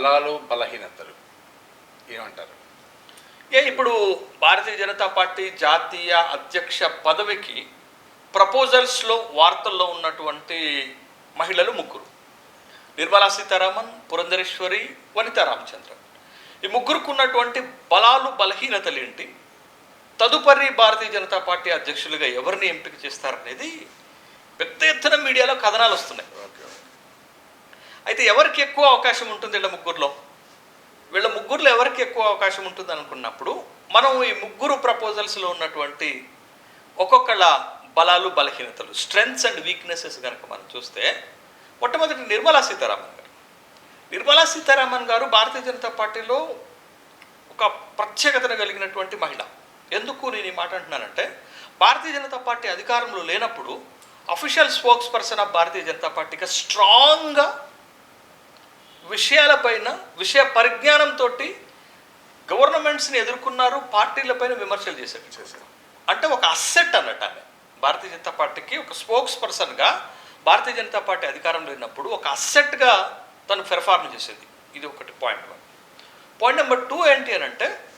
బలాలు బలహీనతలు. ఏమంటారు? ఏ ఇప్పుడు భారతీయ జనతా పార్టీ జాతీయ అధ్యక్ష పదవికి ప్రపోజల్స్లో వార్తల్లో ఉన్నటువంటి మహిళలు ముగ్గురు. నిర్మలా సీతారామన్ పురంధరేశ్వరి వనితా రామచంద్రన్. ఈ ముగ్గురికి ఉన్నటువంటి బలాలు బలహీనతలు ఏంటి తదుపరి భారతీయ జనతా పార్టీ అధ్యక్షులుగా ఎవరిని ఎంపిక చేస్తారనేది పెద్ద ఎత్తున మీడియాలో కథనాలు వస్తున్నాయి. అయితే ఎవరికి ఎక్కువ అవకాశం ఉంటుంది వీళ్ళ ముగ్గురులో? వీళ్ళ ముగ్గురులో ఎవరికి ఎక్కువ అవకాశం ఉంటుంది అనుకున్నప్పుడు మనం ఈ ముగ్గురు ప్రపోజల్స్లో ఉన్నటువంటి ఒక్కొక్కళ్ళ బలాలు బలహీనతలు స్ట్రెంగ్స్ అండ్ వీక్నెసెస్ కనుక మనం చూస్తే మొట్టమొదటి నిర్మలా సీతారామన్ గారు. నిర్మలా సీతారామన్ గారు భారతీయ జనతా పార్టీలో ఒక ప్రత్యేకతను కలిగినటువంటి మహిళ. ఎందుకు నేను ఈ మాట అంటున్నానంటే భారతీయ జనతా పార్టీ అధికారంలో లేనప్పుడు official spokesperson of Bharatiya Janata పార్టీగా స్ట్రాంగ్గా విషయాలపైన విషయ పరిజ్ఞానంతో గవర్నమెంట్స్ని ఎదుర్కొన్నారు పార్టీలపైన విమర్శలు చేశారు. చేశారు. అంటే ఒక అస్సెట్ అన్నట్టు ఆమె. భారతీయ జనతా పార్టీకి ఒక స్పోక్స్ పర్సన్గా భారతీయ జనతా పార్టీ అధికారంలో లేనప్పుడు ఒక అస్సెట్గా తను పెర్ఫార్మ్ చేసేది. ఇది ఒకటి point one. Point number two ఏంటి అని అంటే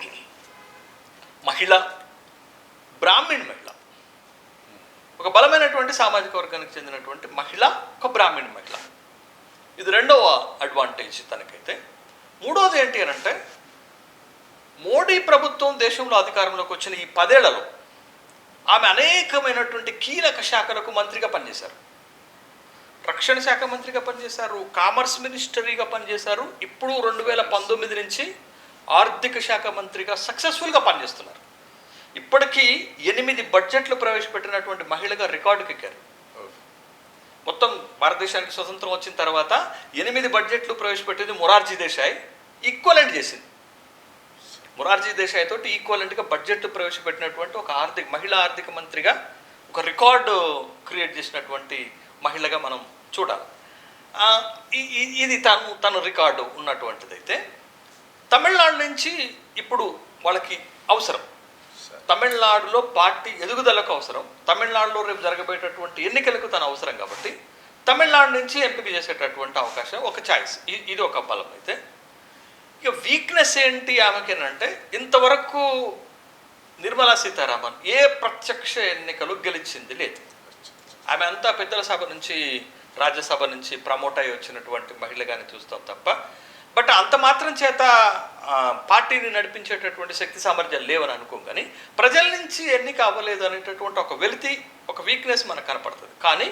మహిళ బ్రాహ్మణ్ మహిళ. ఒక బలమైనటువంటి సామాజిక వర్గానికి చెందినటువంటి మహిళ ఒక బ్రాహ్మణ్ మహిళ. ఇది రెండవ అడ్వాంటేజ్ తనకైతే. మూడోది ఏంటి అని అంటే మోడీ ప్రభుత్వం దేశంలో అధికారంలోకి వచ్చిన ఈ పదేళ్ళలో ఆమె అనేకమైనటువంటి కీలక శాఖలకు మంత్రిగా పనిచేశారు. రక్షణ శాఖ మంత్రిగా పనిచేశారు కామర్స్ మినిస్టరీగా పనిచేశారు. ఇప్పుడు రెండు వేల పంతొమ్మిది నుంచి ఆర్థిక శాఖ మంత్రిగా సక్సెస్ఫుల్గా పనిచేస్తున్నారు. ఇప్పటికీ ఎనిమిది బడ్జెట్లు ప్రవేశపెట్టినటువంటి మహిళగా రికార్డుకి ఎక్కారు మొత్తం భారతదేశానికి స్వతంత్రం వచ్చిన తర్వాత ఎనిమిది బడ్జెట్లు ప్రవేశపెట్టింది మొరార్జీ దేశాయ్ ఈక్వలెంట్ చేసింది. మొరార్జీ దేశాయ్ తోటి ఈక్వలెంట్గా బడ్జెట్ ప్రవేశపెట్టినటువంటి ఒక ఆర్థిక మహిళా ఆర్థిక మంత్రిగా ఒక రికార్డు క్రియేట్ చేసినటువంటి మహిళగా మనం చూడాలి. ఈ- ఇది తను తన రికార్డు ఉన్నటువంటిదైతే తమిళనాడు నుంచి ఇప్పుడు వాళ్ళకి అవసరం. తమిళనాడులో పార్టీ ఎదుగుదలకు అవసరం. తమిళనాడులో రేపు జరగబోయేటటువంటి ఎన్నికలకు తన అవసరం కాబట్టి తమిళనాడు నుంచి ఎంపిక చేసేటటువంటి అవకాశం ఒక ఛాయిస్. ఇది ఒక బలం అయితే. ఇక వీక్నెస్ ఏంటి ఆమెకేనంటే ఇంతవరకు నిర్మలా సీతారామన్ ఏ ప్రత్యక్ష ఎన్నికలు గెలిచింది లేదు. ఆమె అంతా పెద్దల సభ నుంచి రాజ్యసభ నుంచి ప్రమోట్ అయ్యి వచ్చినటువంటి మహిళగానే చూస్తాం తప్ప బట్ అంత మాత్రం చేత పార్టీని నడిపించేటటువంటి శక్తి సామర్థ్యాలు లేవని అనుకోం కానీ ప్రజల నుంచి ఎన్నిక అవ్వలేదు అనేటటువంటి ఒక వెలితి ఒక వీక్నెస్ మనకు కనపడుతుంది. కానీ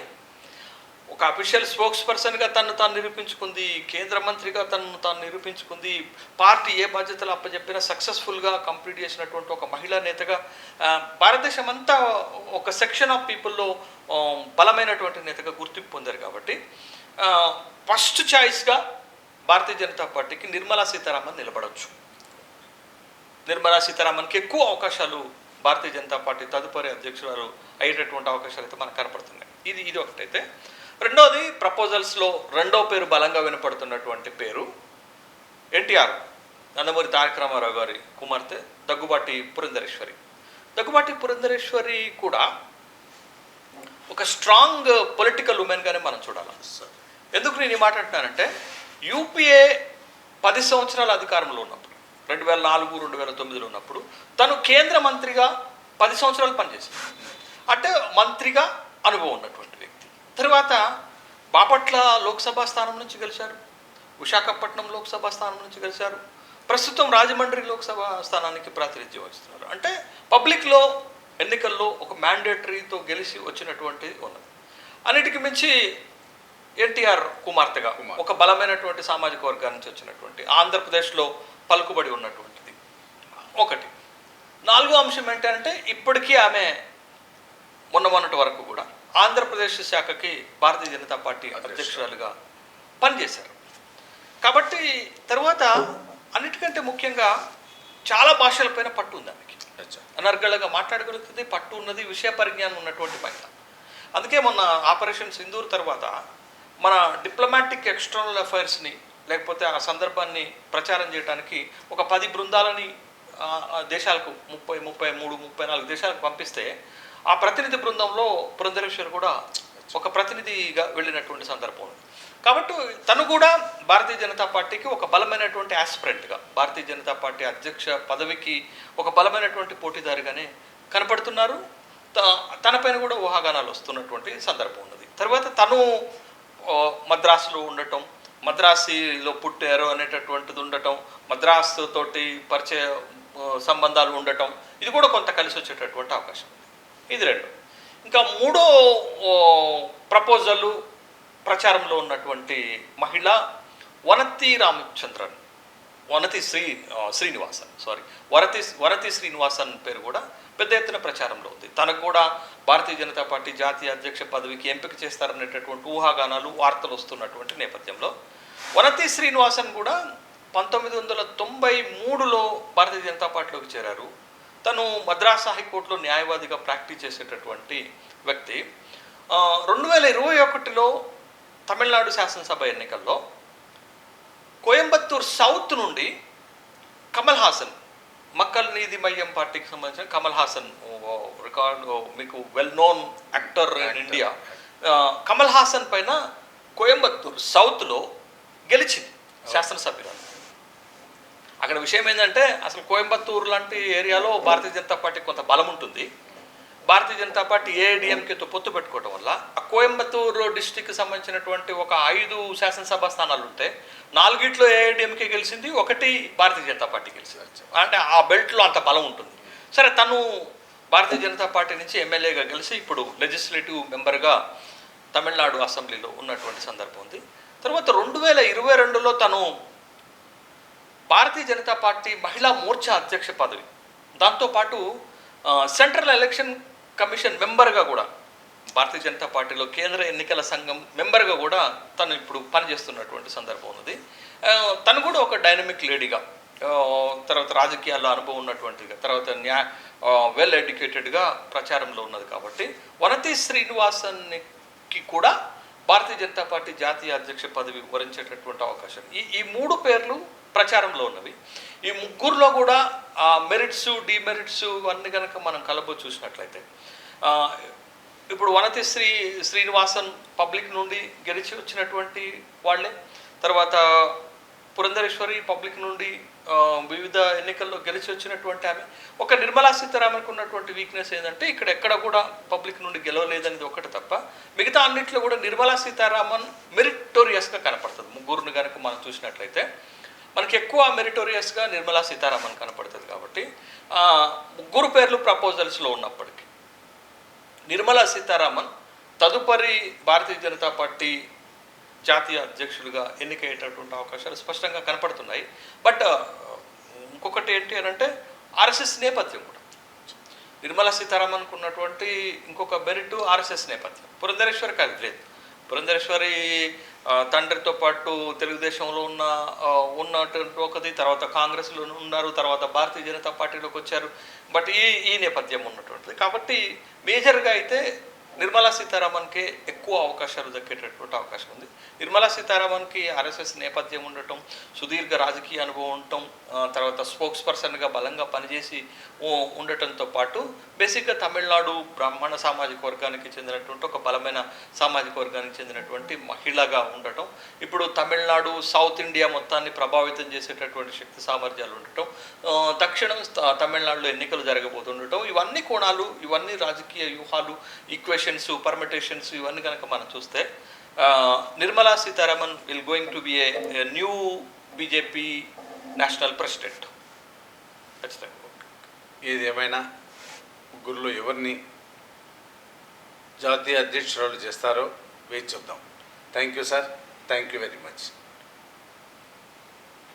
ఒక అఫీషియల్ స్పోక్స్ పర్సన్గా తను తాను నిరూపించుకుంది కేంద్ర మంత్రిగా తను తాను నిరూపించుకుంది పార్టీ ఏ బాధ్యతలు అప్పచెప్పినా సక్సెస్ఫుల్గా కంప్లీట్ చేసినటువంటి ఒక మహిళా నేతగా భారతదేశం అంతా ఒక సెక్షన్ ఆఫ్ పీపుల్లో బలమైనటువంటి నేతగా గుర్తింపు పొందారు కాబట్టి ఫస్ట్ ఛాయిస్గా భారతీయ జనతా పార్టీకి నిర్మలా సీతారామన్ నిలబడవచ్చు నిర్మలా సీతారామన్కి ఎక్కువ అవకాశాలు భారతీయ జనతా పార్టీ తదుపరి అధ్యక్షురాలు అయ్యేటటువంటి అవకాశాలు అయితే మనకు కనపడుతున్నాయి. ఇది ఇది ఒకటైతే. రెండోది ప్రపోజల్స్లో రెండో పేరు బలంగా వినపడుతున్నటువంటి పేరు ఎన్టీఆర్. నందమూరి తారక రామారావు గారి కుమార్తె దగ్గుబాటి పురంధరేశ్వరి. దగ్గుబాటి పురంధరేశ్వరి కూడా ఒక స్ట్రాంగ్ పొలిటికల్ ఉమెన్గానే మనం చూడాలి. సార్ ఎందుకు నేను ఈ మాట అంటున్నానంటే యూపీఏ పది సంవత్సరాల అధికారంలో ఉన్నప్పుడు రెండు వేల నాలుగు రెండు వేల తొమ్మిదిలో ఉన్నప్పుడు తను కేంద్ర మంత్రిగా పది సంవత్సరాలు పనిచేసింది. అంటే మంత్రిగా అనుభవం ఉన్నటువంటి వ్యక్తి. తర్వాత బాపట్ల లోక్సభ స్థానం నుంచి గెలిచారు. విశాఖపట్నం లోక్సభ స్థానం నుంచి గెలిచారు. ప్రస్తుతం రాజమండ్రి లోక్సభ స్థానానికి ప్రాతినిధ్యం వహిస్తున్నారు. అంటే పబ్లిక్లో ఎన్నికల్లో ఒక మ్యాండేటరీతో గెలిచి వచ్చినటువంటి ఉన్నది. అన్నిటికి మించి ఎన్టీఆర్ కుమార్తెగా కుమార్తె. ఒక బలమైనటువంటి సామాజిక వర్గాల నుంచి వచ్చినటువంటి ఆంధ్రప్రదేశ్లో పలుకుబడి ఉన్నటువంటిది. ఒకటి. నాలుగో అంశం ఏంటంటే ఇప్పటికీ ఆమె మొన్న మొన్నటి వరకు కూడా ఆంధ్రప్రదేశ్ శాఖకి భారతీయ జనతా పార్టీ అధ్యక్షురాలుగా పనిచేశారు. కాబట్టి తర్వాత అన్నిటికంటే ముఖ్యంగా చాలా భాషలపైన పట్టు ఉంది ఆమెకి. అనర్గళగా మాట్లాడగలుగుతుంది పట్టు ఉన్నది విషయ పరిజ్ఞానం ఉన్నటువంటి మహిళ అందుకే మొన్న ఆపరేషన్ సింధూర్ తర్వాత మన డిప్లొమాటిక్ ఎక్స్టర్నల్ అఫైర్స్ని లేకపోతే ఆ సందర్భాన్ని ప్రచారం చేయడానికి ఒక పది బృందాలని దేశాలకు ముప్పై ముప్పై మూడు ముప్పై నాలుగు దేశాలకు పంపిస్తే ఆ ప్రతినిధి బృందంలో పురంధరేశ్వర్ కూడా ఒక ప్రతినిధిగా వెళ్ళినటువంటి సందర్భం ఉంది. కాబట్టి తను కూడా భారతీయ జనతా పార్టీకి ఒక బలమైనటువంటి ఆస్పిరెంట్గా భారతీయ జనతా పార్టీ అధ్యక్ష పదవికి ఒక బలమైనటువంటి పోటీదారుగానే కనపడుతున్నారు. త- తనపైన కూడా ఊహాగానాలు వస్తున్నటువంటి సందర్భం ఉన్నది. తర్వాత తను మద్రాసులో ఉండటం మద్రాసులో పుట్టారు అనేటటువంటిది ఉండటం మద్రాసు తోటి పరిచయ సంబంధాలు ఉండటం ఇది కూడా కొంత కలిసి వచ్చేటటువంటి అవకాశం ఇది రెండు. ఇంకా మూడో ప్రపోజల్ ప్రచారంలో ఉన్నటువంటి మహిళ వనతి రామచంద్రన్. వనతి శ్రీ శ్రీనివాసన్ సారీ వరతి వరతి శ్రీనివాసన్ పేరు కూడా పెద్ద ఎత్తున ప్రచారంలో ఉంది. తనకు కూడా భారతీయ జనతా పార్టీ జాతీయ అధ్యక్ష పదవికి ఎంపిక చేస్తారనేటటువంటి ఊహాగానాలు వార్తలు వస్తున్నటువంటి నేపథ్యంలో వనతి శ్రీనివాసన్ కూడా పంతొమ్మిది వందల తొంభై మూడులో భారతీయ జనతా పార్టీలోకి చేరారు. తను మద్రాస్ హైకోర్టులో న్యాయవాదిగా ప్రాక్టీస్ చేసేటటువంటి వ్యక్తి. రెండు వేల ఇరవై ఒకటిలో తమిళనాడు శాసనసభ ఎన్నికల్లో కోయంబత్తూర్ సౌత్ నుండి కమల్ హాసన్ మక్కల్ నీతి మయ్యం పార్టీకి సంబంధించిన కమల్ హాసన్. రికార్డు మీకు well known actor in. India Kamal Haasan పైన కోయంబత్తూర్ సౌత్లో గెలిచింది శాసనసభ్యురాలు. అక్కడ విషయం ఏంటంటే అసలు కోయంబత్తూరు లాంటి ఏరియాలో భారతీయ జనతా పార్టీ కొంత బలం ఉంటుంది. భారతీయ జనతా పార్టీ ఏఐడిఎంకేతో పొత్తు పెట్టుకోవడం వల్ల ఆ కోయంబత్తూరు డిస్టిక్కి సంబంధించినటువంటి ఒక ఐదు శాసనసభ స్థానాలు ఉంటే నాలుగిట్లో ఏఐడిఎంకే గెలిచింది ఒకటి భారతీయ జనతా పార్టీ గెలిచింది. అంటే ఆ బెల్ట్లో అంత బలం ఉంటుంది. సరే తను భారతీయ జనతా పార్టీ నుంచి ఎమ్మెల్యేగా గెలిచి ఇప్పుడు లెజిస్లేటివ్ మెంబర్గా తమిళనాడు అసెంబ్లీలో ఉన్నటువంటి సందర్భం ఉంది. తర్వాత రెండు వేల ఇరవై రెండులో తను భారతీయ జనతా పార్టీ మహిళా మోర్చా అధ్యక్ష పదవి. దాంతోపాటు సెంట్రల్ ఎలక్షన్ కమిషన్ మెంబర్గా కూడా భారతీయ జనతా పార్టీలో కేంద్ర ఎన్నికల సంఘం మెంబర్గా కూడా తను ఇప్పుడు పనిచేస్తున్నటువంటి సందర్భం ఉన్నది. తను కూడా ఒక డైనమిక్ లేడీగా తర్వాత రాజకీయాల్లో అనుభవం ఉన్నటువంటిగా తర్వాత న్యా వెల్ ఎడ్యుకేటెడ్గా ప్రచారంలో ఉన్నది కాబట్టి వనతి శ్రీనివాసన్కి కూడా భారతీయ జనతా పార్టీ జాతీయ అధ్యక్ష పదవి వరించేటటువంటి అవకాశం. ఈ ఈ మూడు పేర్లు ప్రచారంలో ఉన్నవి. ఈ ముగ్గురులో కూడా ఆ మెరిట్స్ డిమెరిట్స్ అన్ని కనుక మనం కలబో చూసినట్లయితే ఇప్పుడు వనతి శ్రీ శ్రీనివాసన్ పబ్లిక్ నుండి గెలిచి వచ్చినటువంటి వాళ్ళే. తర్వాత పురంధరేశ్వరి పబ్లిక్ నుండి వివిధ ఎన్నికల్లో గెలిచి వచ్చినటువంటి ఆమె. ఒక నిర్మలా సీతారామన్కి ఉన్నటువంటి వీక్నెస్ ఏంటంటే ఇక్కడ ఎక్కడ కూడా పబ్లిక్ నుండి గెలవలేదనేది ఒకటి తప్ప మిగతా అన్నింటిలో కూడా నిర్మలా సీతారామన్ మెరిటోరియస్గా కనపడుతుంది. ముగ్గురుని కనుక మనం చూసినట్లయితే మనకి ఎక్కువ మెరిటోరియస్గా నిర్మలా సీతారామన్ కనపడుతుంది కాబట్టి ముగ్గురు పేర్లు ప్రపోజల్స్లో ఉన్నప్పటికీ నిర్మలా సీతారామన్ తదుపరి భారతీయ జనతా పార్టీ జాతీయ అధ్యక్షులుగా ఎన్నికయ్యేటటువంటి అవకాశాలు స్పష్టంగా కనపడుతున్నాయి. బట్ ఇంకొకటి ఏంటి అని అంటే ఆర్ఎస్ఎస్ నేపథ్యం కూడా. నిర్మలా సీతారామన్కు ఉన్నటువంటి ఇంకొక మెరిట్ ఆర్ఎస్ఎస్ నేపథ్యం. పురంధరేశ్వరికి అది లేదు. పురంధరేశ్వరి తండ్రితో పాటు తెలుగుదేశంలో ఉన్న ఉన్నటువంటి ఒకది తర్వాత కాంగ్రెస్లో ఉన్నారు తర్వాత భారతీయ జనతా పార్టీలోకి వచ్చారు. బట్ ఈ ఈ నేపథ్యం ఉన్నటువంటిది. కాబట్టి మేజర్గా అయితే నిర్మలా సీతారామన్కే ఎక్కువ అవకాశాలు దక్కేటటువంటి అవకాశం ఉంది. నిర్మలా సీతారామన్కి ఆర్ఎస్ఎస్ నేపథ్యం ఉండటం సుదీర్ఘ రాజకీయ అనుభవం ఉండటం తర్వాత స్పోక్స్ పర్సన్గా బలంగా పనిచేసి ఉండటంతో పాటు బేసిక్గా తమిళనాడు బ్రాహ్మణ సామాజిక వర్గానికి చెందినటువంటి ఒక బలమైన సామాజిక వర్గానికి చెందినటువంటి మహిళగా ఉండటం ఇప్పుడు తమిళనాడు సౌత్ ఇండియా మొత్తాన్ని ప్రభావితం చేసేటటువంటి శక్తి సామర్థ్యాలు ఉండటం దక్షిణం తమిళనాడులో ఎన్నికలు జరగబోతుండటం ఇవన్నీ కోణాలు ఇవన్నీ రాజకీయ వ్యూహాలు ఈక్వేషన్స్ పర్మిటేషన్స్ ఇవన్నీ కనుక మనం చూస్తే Nirmala Sitharaman will going to be a new BJP national president ఖచ్చితంగా ఏది ఏమైనా ముగ్గురులో ఎవరిని జాతీయ అధ్యక్షురాలు చేస్తారో వేచి చూద్దాం thank you sir thank you very much